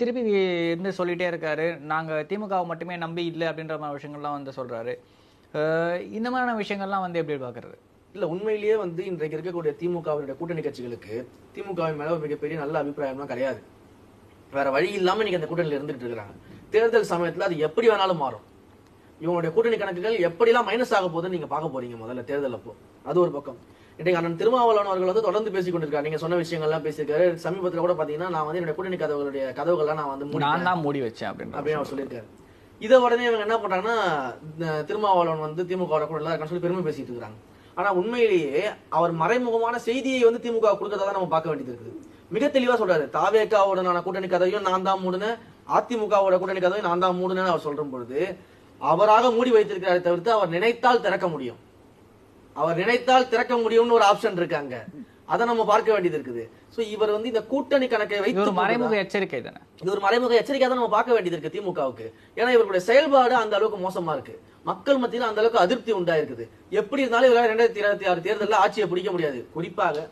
திருப்பி இருந்து சொல்லிகிட்டே இருக்காரு. நாங்கள் திமுகவை மட்டுமே நம்பி இல்லை அப்படின்ற மாதிரி விஷயங்கள்லாம் வந்து சொல்கிறாரு இந்த மாதிரியான விஷயங்கள்லாம் வந்து எப்படி பார்க்குறது இல்லை உண்மையிலேயே வந்து இன்றைக்கு இருக்கக்கூடிய திமுகவினுடைய கூட்டணி கட்சிகளுக்கு திமுகவின் மேலே ஒரு மிகப்பெரிய நல்ல அபிப்பிராயம்லாம் கிடையாது. வேற வழி இல்லாமல் நீங்க அந்த கூட்டணியில் இருந்துகிட்டு இருக்கிறாங்க. தேர்தல் சமயத்தில் அது எப்படி வேணாலும் மாறும். இவங்களுடைய கூட்டணி கணக்குகள் எப்படிலாம் மைனஸ் ஆக போகுதுன்னு நீங்கள் பார்க்க போறீங்க முதல்ல தேர்தல் அப்போ. அது ஒரு பக்கம். இன்றைக்கு அண்ணன் திருமாவளவன் அவர்கள் வந்து தொடர்ந்து பேசிக் கொண்டிருக்காரு. நீங்க சொன்ன விஷயங்கள்லாம் பேசியிருக்காரு. சமீபத்துல கூட பாத்தீங்கன்னா நான் வந்து என்னுடைய கூட்டணி கதவுகளுடைய கதவுகள்லாம் நான் வந்து. நான் தான் மூடி வச்சேன் அப்படின்ற அப்படின்னு அவர் சொல்லியிருக்காரு. இதை உடனே இவங்க என்ன பண்றாங்கன்னா திருமாவளவன் வந்து திமுக கூட இருக்கான்னு சொல்லி பெருமை பேசிட்டு இருக்காங்க. ஆனா உண்மையிலேயே அவர் மறைமுகமான செய்தியை வந்து திமுக கொடுக்கறதா நம்ம பார்க்க வேண்டியது இருக்குது. மிக தெளிவா சொல்றாரு. தாவேக்காவுடனான கூட்டணி கதையும் நான் தான் மூடுனேன். அதிமுகவோட கூட்டணி கதையும் நான் தான் மூடுனேன்னு அவர் சொல்ற பொழுது அவராக மூடி வைத்திருக்கிறாரே தவிர்த்து அவர் நினைத்தால் திறக்க முடியும். அவர் நினைத்தால் திறக்க முடியும்னு ஒரு ஆப்ஷன் இருக்காங்க. அதை நம்ம பார்க்க வேண்டியது இருக்குது. சோ இவர் வந்து இந்த கூட்டணி கணக்கை வைத்து ஒரு மறைமுக எச்சரிக்கை தானே? இது ஒரு மறைமுக எச்சரிக்கை தான் நம்ம பார்க்க வேண்டியது இருக்கு திமுகவுக்கு. ஏன்னா இவர்களுடைய செயல்பாடு அந்த அளவுக்கு மோசமா இருக்கு. மக்கள் மத்தியில அந்த அளவுக்கு அதிருப்தி உண்டாயிருக்குது. எப்படி இருந்தாலும் இவரால் ரெண்டாயிரத்தி இருபத்தி ஆறு தேர்தலில் ஆட்சியை பிடிக்க முடியாது. குறிப்பாக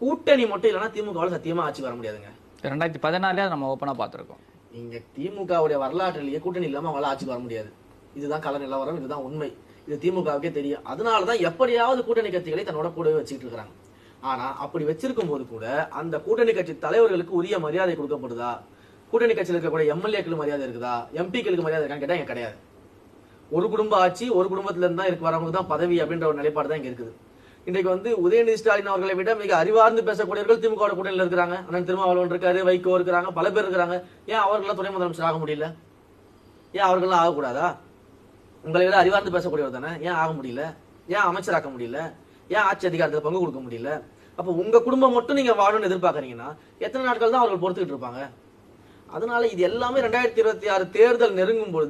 கூட்டணி மட்டும் இல்லைன்னா திமுகவால சத்தியமா ஆட்சி வர முடியாதுங்க. ரெண்டாயிரத்தி பதினாலே நம்ம ஓப்பனா பார்த்திருக்கோம். நீங்க திமுகவுடைய வரலாற்றிலேயே கூட்டணி இல்லாம அவங்களால ஆட்சி வர முடியாது. இதுதான் கள நிலவரம் இதுதான் உண்மை. இது திமுகவுக்கே தெரியும். அதனால தான் எப்படியாவது கூட்டணி கட்சிகளை தன்னோட கூடவே வச்சுக்கிட்டு இருக்கிறாங்க. ஆனா அப்படி வச்சிருக்கும் போது கூட அந்த கூட்டணி கட்சி தலைவர்களுக்கு உரிய மரியாதை கொடுக்கப்படுதா? கூட்டணி கட்சியில் இருக்கக்கூடிய எம்எல்ஏக்களுக்கு மரியாதை இருக்குதா? எம்பிக்களுக்கு மரியாதை இருக்கான்னு கேட்டால் இங்க கிடையாது. ஒரு குடும்ப ஆட்சி ஒரு குடும்பத்துல இருந்தா இருக்கு வரவங்க தான் பதவி அப்படின்ற ஒரு நிலைப்பாடு தான் இங்க இருக்குது. இன்றைக்கு வந்து உதயநிதி ஸ்டாலின் அவர்களை விட மிக அறிவார்ந்து பேசக்கூடியவர்கள் திமுக கூட்டணியில் இருக்கிறாங்க. அண்ணன் திருமாவளவன் இருக்காரு வைகோ இருக்கிறாங்க பல பேர் இருக்கிறாங்க. ஏன் அவர்களாம் துணை முதலமைச்சர் ஆக முடியல? ஏன் அவர்கள்லாம் ஆகக்கூடாதா? உங்களை விட அறிவார்ந்து பேசக்கூடியவர் தானே? ஏன் ஆக முடியல? ஏன் அமைச்சராக்க முடியல? ஏன் ஆட்சி அதிகாரத்தில் பங்கு கொடுக்க முடியல? அப்போ உங்க குடும்பம் மட்டும் நீங்க வாழணும்னு எதிர்பார்க்கறீங்கன்னா எத்தனை நாட்கள் தான் அவர்கள் பொறுத்துக்கிட்டு இருப்பாங்க? அதனால இது எல்லாமே ரெண்டாயிரத்தி இருபத்தி ஆறு தேர்தல் நெருங்கும் பொழுது